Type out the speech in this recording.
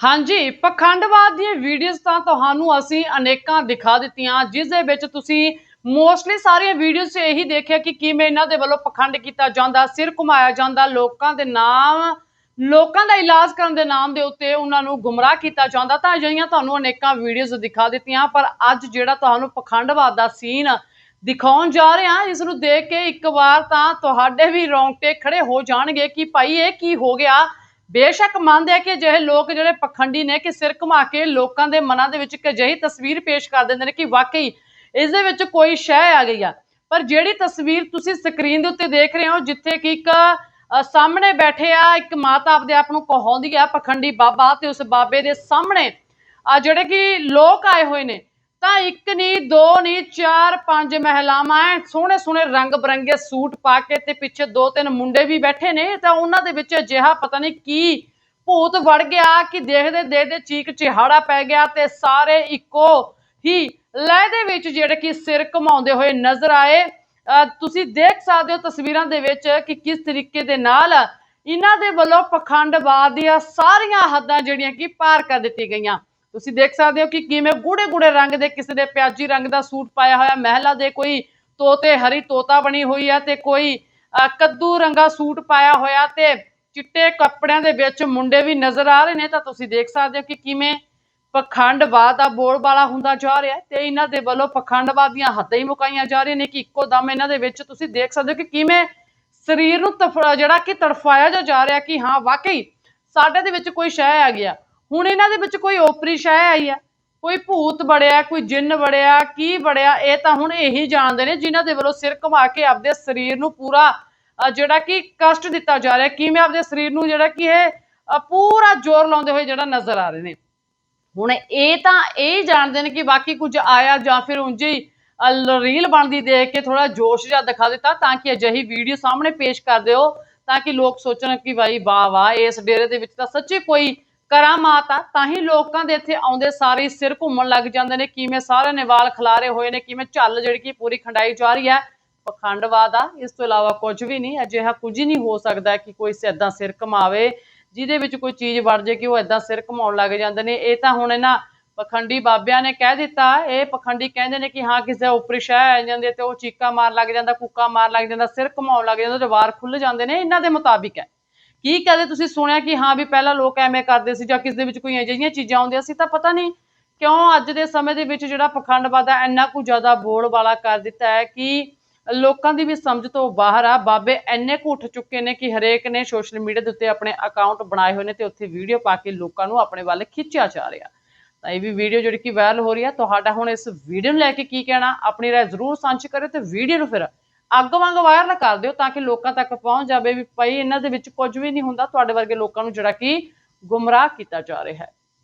ਹਾਂਜੀ, ਪਖੰਡਵਾਦ ਦੀਆਂ ਵੀਡੀਓਜ਼ ਤਾਂ ਤੁਹਾਨੂੰ ਅਸੀਂ ਅਨੇਕਾਂ ਦਿਖਾ ਦਿੱਤੀਆਂ, ਜਿਸ ਦੇ ਵਿੱਚ ਤੁਸੀਂ ਮੋਸਟਲੀ ਸਾਰੀਆਂ ਵੀਡੀਓਜ਼ 'ਚ ਇਹੀ ਦੇਖਿਆ ਕਿ ਕਿਵੇਂ ਇਹਨਾਂ ਦੇ ਵੱਲੋਂ ਪਖੰਡ ਕੀਤਾ ਜਾਂਦਾ, ਸਿਰ ਘੁਮਾਇਆ ਜਾਂਦਾ, ਲੋਕਾਂ ਦੇ ਨਾਮ, ਲੋਕਾਂ ਦਾ ਇਲਾਜ ਕਰਨ ਦੇ ਨਾਮ ਦੇ ਉੱਤੇ ਉਹਨਾਂ ਨੂੰ ਗੁੰਮਰਾਹ ਕੀਤਾ ਜਾਂਦਾ, ਤਾਂ ਅਜਿਹੀਆਂ ਤੁਹਾਨੂੰ ਅਨੇਕਾਂ ਵੀਡੀਓਜ਼ ਦਿਖਾ ਦਿੱਤੀਆਂ, ਪਰ ਅੱਜ ਜਿਹੜਾ ਤੁਹਾਨੂੰ ਪਖੰਡਵਾਦ ਦਾ ਸੀਨ ਦਿਖਾਉਣ ਜਾ ਰਹੇ ਹਾਂ ਇਸ ਨੂੰ ਦੇਖ ਕੇ ਇੱਕ ਵਾਰ ਤਾਂ ਤੁਹਾਡੇ ਵੀ ਰੌਂਗਟੇ ਖੜੇ ਹੋ ਜਾਣਗੇ ਕਿ ਭਾਈ ਇਹ ਕੀ ਹੋ ਗਿਆ ਬੇਸ਼ੱਕ ਮੰਨਦੇ ਆ ਕਿ ਅਜਿਹੇ ਲੋਕ ਜਿਹੜੇ ਪਖੰਡੀ ਨੇ, ਕਿ ਸਿਰ ਘੁਮਾ ਕੇ ਲੋਕਾਂ ਦੇ ਮਨਾਂ ਦੇ ਵਿੱਚ ਇੱਕ ਅਜਿਹੀ ਤਸਵੀਰ ਪੇਸ਼ ਕਰ ਦਿੰਦੇ ਨੇ ਕਿ ਵਾਕਈ ਇਸ ਦੇ ਵਿੱਚ ਕੋਈ ਸ਼ੈ ਆ ਗਈ ਆ। ਪਰ ਜਿਹੜੀ ਤਸਵੀਰ ਤੁਸੀਂ ਸਕਰੀਨ ਦੇ ਉੱਤੇ ਦੇਖ ਰਹੇ ਹੋ, ਜਿੱਥੇ ਕਿ ਇੱਕ ਸਾਹਮਣੇ ਬੈਠੇ ਆ, ਇੱਕ ਮਾਤਾ ਆਪਦੇ ਆਪ ਨੂੰ ਕਹਾਉਂਦੀ ਆ, ਪਖੰਡੀ ਬਾਬਾ ਤੇ ਉਸ ਬਾਬੇ ਦੇ ਸਾਹਮਣੇ, ਆ ਜਿਹੜੇ ਕਿ ਲੋਕ ਆਏ ਹੋਏ ਨੇ ਤਾਂ ਇੱਕ ਨਹੀਂ ਦੋ ਨਹੀਂ ਚਾਰ, ਪੰਜ ਮਹਿਲਾਵਾਂ ਐ ਸੋਹਣੇ ਸੋਹਣੇ ਰੰਗ ਬਰੰਗੇ ਸੂਟ ਪਾ ਕੇ ਤੇ ਪਿੱਛੇ ਦੋ ਤਿੰਨ ਮੁੰਡੇ ਵੀ ਬੈਠੇ ਨੇ ਤਾਂ ਉਹਨਾਂ ਦੇ ਵਿੱਚ ਅਜਿਹਾ ਪਤਾ ਨਹੀਂ ਕੀ ਭੂਤ ਵੜ ਗਿਆ ਕਿ ਦੇਖਦੇ ਦੇਖਦੇ ਚੀਕ ਚਿਹਾੜਾ ਪੈ ਗਿਆ ਤੇ ਸਾਰੇ ਇੱਕੋ ਹੀ ਲਹਿ ਦੇ ਵਿੱਚ ਜਿਹੜੇ ਕਿ ਸਿਰ ਘੁਮਾਉਂਦੇ ਹੋਏ ਨਜ਼ਰ ਆਏ। ਤੁਸੀਂ ਦੇਖ ਸਕਦੇ ਹੋ ਤਸਵੀਰਾਂ ਦੇ ਵਿੱਚ ਕਿ ਕਿਸ ਤਰੀਕੇ ਦੇ ਨਾਲ ਇਹਨਾਂ ਦੇ ਵੱਲੋਂ ਪਖੰਡਵਾਦ ਦੀਆਂ ਸਾਰੀਆਂ ਹੱਦਾਂ ਜਿਹੜੀਆਂ ਕਿ ਪਾਰ ਕਰ ਦਿੱਤੀ ਗਈਆਂ। ਤੁਸੀਂ ਦੇਖ ਸਕਦੇ ਹੋ ਕਿ ਕਿਵੇਂ ਗੂੜੇ ਗੂੜੇ ਰੰਗ ਦੇ ਕਿਸੇ ਦੇ ਪਿਆਜੀ ਰੰਗ ਦਾ ਸੂਟ ਪਾਇਆ ਹੋਇਆ। ਮਹਿਲਾ ਦੇ ਕੋਈ ਤੋਤੇ ਹਰੀ ਤੋਤਾ ਬਣੀ ਹੋਈ ਹੈ ਤੇ ਕੋਈ ਅਹ, ਕੱਦੂ ਰੰਗਾ ਸੂਟ ਪਾਇਆ ਹੋਇਆ ਤੇ ਚਿੱਟੇ ਕੱਪੜਿਆਂ ਦੇ ਵਿੱਚ ਮੁੰਡੇ ਵੀ ਨਜ਼ਰ ਆ ਰਹੇ ਨੇ। ਤਾਂ ਤੁਸੀਂ ਦੇਖ ਸਕਦੇ ਹੋ ਕਿ ਕਿਵੇਂ ਪਖੰਡਵਾਦ ਦਾ ਬੋਲਬਾਲਾ ਹੁੰਦਾ ਜਾ ਰਿਹਾ ਤੇ ਇਹਨਾਂ ਦੇ ਵੱਲੋਂ ਪਖੰਡਵਾਦ ਦੀਆਂ ਹੱਦਾਂ ਹੀ ਮੁਕਾਈਆਂ ਜਾ ਰਹੀਆਂ ਨੇ ਕਿ ਇੱਕੋ ਦਮ ਇਹਨਾਂ ਦੇ ਵਿੱਚ ਤੁਸੀਂ ਦੇਖ ਸਕਦੇ ਹੋ ਕਿ ਕਿਵੇਂ ਸਰੀਰ ਨੂੰ ਤਫ- ਜਿਹੜਾ ਕਿ ਤੜਫਾਇਆ ਜਾ ਜਾ ਰਿਹਾ ਕਿ ਹਾਂ ਵਾਕਈ ਸਾਡੇ ਦੇ ਵਿੱਚ ਕੋਈ ਸ਼ੈ ਆ ਗਿਆ। ਹੁਣ ਇਹਨਾਂ ਦੇ ਵਿੱਚ ਕੋਈ ਓਪਰੀ ਸ਼ੈ ਆਈ ਆ, ਕੋਈ ਭੂਤ ਬੜਿਆ ਕੋਈ ਜਿੰਨ ਬੜਿਆ ਕੀ ਬੜਿਆ ਇਹ ਤਾਂ ਹੁਣ ਇਹੀ ਜਾਣਦੇ ਨੇ, ਜਿਨ੍ਹਾਂ ਦੇ ਵੱਲੋਂ ਸਿਰ ਘੁਮਾ ਕੇ ਆਪਦੇ ਸਰੀਰ ਨੂੰ ਪੂਰਾ ਜਿਹੜਾ ਕਿ ਕਸ਼ਟ ਦਿੱਤਾ ਜਾ ਰਿਹਾ, ਕਿਵੇਂ ਆਪਦੇ ਸਰੀਰ ਨੂੰ ਜਿਹੜਾ ਕਿ ਇਹ ਪੂਰਾ ਜ਼ੋਰ ਲਾਉਂਦੇ ਹੋਏ ਜਿਹੜਾ ਨਜ਼ਰ ਆ ਰਹੇ ਨੇ। ਹੁਣ ਇਹ ਤਾਂ ਇਹ ਜਾਣਦੇ ਨੇ ਕਿ ਬਾਕੀ ਕੁਝ ਆਇਆ ਜਾਂ ਫਿਰ ਉਂਝ ਹੀ ਰੀਲ ਬਣਦੀ ਦੇਖ ਕੇ ਥੋੜਾ ਜੋਸ਼ ਜਿਹਾ ਦਿਖਾ ਦਿੱਤਾ, ਤਾਂ ਕਿ ਅਜਿਹੀ ਵੀਡੀਓ ਸਾਹਮਣੇ ਪੇਸ਼ ਕਰ ਦਿਓ, ਤਾਂ ਕਿ ਲੋਕ ਸੋਚਣ ਕਿ ਭਾਈ ਵਾਹ ਵਾਹ, ਇਸ ਡੇਰੇ ਦੇ ਵਿੱਚ ਤਾਂ ਸੱਚੀ ਕੋਈ ਕਰਾਮਾਤ ਆ ਤਾਂ ਹੀ ਲੋਕਾਂ ਦੇ ਇੱਥੇ ਆਉਂਦੇ ਸਾਰੇ ਸਿਰ ਘੁੰਮਣ ਲੱਗ ਜਾਂਦੇ ਨੇ। ਕਿਵੇਂ ਸਾਰਿਆਂ ਨੇ ਵਾਲ ਖਿਲਾਰੇ ਹੋਏ ਨੇ, ਕਿਵੇਂ ਝੱਲ ਜਿਹੜੀ ਕਿ ਪੂਰੀ ਖੰਡਾਈ ਜਾ ਰਹੀ ਹੈ। ਪਖੰਡਵਾਦ ਆ ਇਸ ਤੋਂ ਇਲਾਵਾ ਕੁਝ ਵੀ ਨਹੀਂ, ਅਜਿਹਾ ਕੁਝ ਹੀ ਨਹੀਂ ਹੋ ਸਕਦਾ ਕਿ ਕੋਈ ਏਦਾਂ ਸਿਰ ਘਮਾਵੇ, ਜਿਹਦੇ ਵਿੱਚ ਕੋਈ ਚੀਜ਼ ਵੜ ਜੇ ਕਿ ਉਹ ਏਦਾਂ ਸਿਰ ਘਮਾਉਣ ਲੱਗ ਜਾਂਦੇ ਨੇ। ਇਹ ਤਾਂ ਹੁਣ ਇਹਨਾਂ ਪਖੰਡੀ ਬਾਬਿਆਂ ਨੇ ਕਹਿ ਦਿੱਤਾ। ਇਹ ਪਖੰਡੀ ਕਹਿੰਦੇ ਨੇ ਕਿ ਹਾਂ, ਕਿਸੇ ਦਾ ਉਪਰੀ ਸ਼ਹਿ ਆ ਜਾਂਦੇ ਤੇ ਉਹ ਚੀਕਾ ਮਾਰ ਲੱਗ ਜਾਂਦਾ, ਕੁੱਕਾ ਮਾਰ ਲੱਗ ਜਾਂਦਾ, ਸਿਰ ਘਮਾਉਣ ਲੱਗ ਜਾਂਦਾ ਤੇ ਵਾਰ ਖੁੱਲ ਜਾਂਦੇ ਨੇ। ਇਹਨਾਂ ਦੇ ਮੁਤਾਬਿਕ ਹੈ। ਕੀ ਕਹਦੇ ਤੁਸੀਂ? ਸੁਣਿਆ ਕਿ ਹਾਂ ਵੀ ਪਹਿਲਾਂ ਲੋਕ ਐਵੇਂ ਕਰਦੇ ਸੀ ਜਾਂ ਕਿਸ ਦੇ ਵਿੱਚ ਕੋਈ ਅਜਿਹੀਆਂ ਚੀਜ਼ਾਂ ਆਉਂਦੀਆਂ ਸੀ ਤਾਂ ਪਤਾ ਨਹੀਂ ਕਿਉਂ ਅੱਜ ਦੇ ਸਮੇਂ ਦੇ ਵਿੱਚ ਜਿਹੜਾ ਪਖੰਡਵਾਦ ਹੈ ਇੰਨਾ ਕੁ ਜ਼ਿਆਦਾ ਬੋਲ ਵਾਲਾ ਕਰ ਦਿੱਤਾ ਹੈ ਕਿ ਲੋਕਾਂ ਦੀ ਵੀ ਸਮਝ ਤੋਂ ਬਾਹਰ ਆ। ਬਾਬੇ ਇੰਨੇ ਕੁ ਉੱਠ ਚੁੱਕੇ ਨੇ ਕਿ ਹਰੇਕ ਨੇ ਸੋਸ਼ਲ ਮੀਡੀਆ ਦੇ ਉੱਤੇ ਆਪਣੇ ਅਕਾਊਂਟ ਬਣਾਏ ਹੋਏ ਨੇ ਤੇ ਉੱਥੇ ਵੀਡੀਓ ਪਾ ਕੇ ਲੋਕਾਂ ਨੂੰ ਆਪਣੇ ਵੱਲ ਖਿੱਚਿਆ ਜਾ ਰਿਹਾ। ਤਾਂ ਇਹ ਵੀ ਵੀਡੀਓ ਜਿਹੜੀ ਕਿ ਵਾਇਰਲ ਹੋ ਰਹੀ ਹੈ ਤੁਹਾਡਾ ਹੁਣ ਇਸ ਵੀਡੀਓ ਨੂੰ ਲੈ ਕੇ ਕੀ ਕਹਿਣਾ? ਆਪਣੀ ਰਾਏ ਜ਼ਰੂਰ ਸਾਂਝੀ ਕਰਿਓ ਤੇ ਵੀਡੀਓ ਨੂੰ ਫਿਰ ਅੱਗ ਵਾਂਗ ਵਾਇਰਲ ਕਰ ਦਿਓ ਤਾਂ ਕਿ ਲੋਕਾਂ ਤੱਕ ਪਹੁੰਚ ਜਾਵੇ ਵੀ ਭਾਈ ਇਹਨਾਂ ਦੇ ਵਿੱਚ ਕੁਝ ਵੀ ਨਹੀਂ ਹੁੰਦਾ, ਤੁਹਾਡੇ ਵਰਗੇ ਲੋਕਾਂ ਨੂੰ ਜਿਹੜਾ ਕਿ ਗੁੰਮਰਾਹ ਕੀਤਾ ਜਾ ਰਿਹਾ ਹੈ।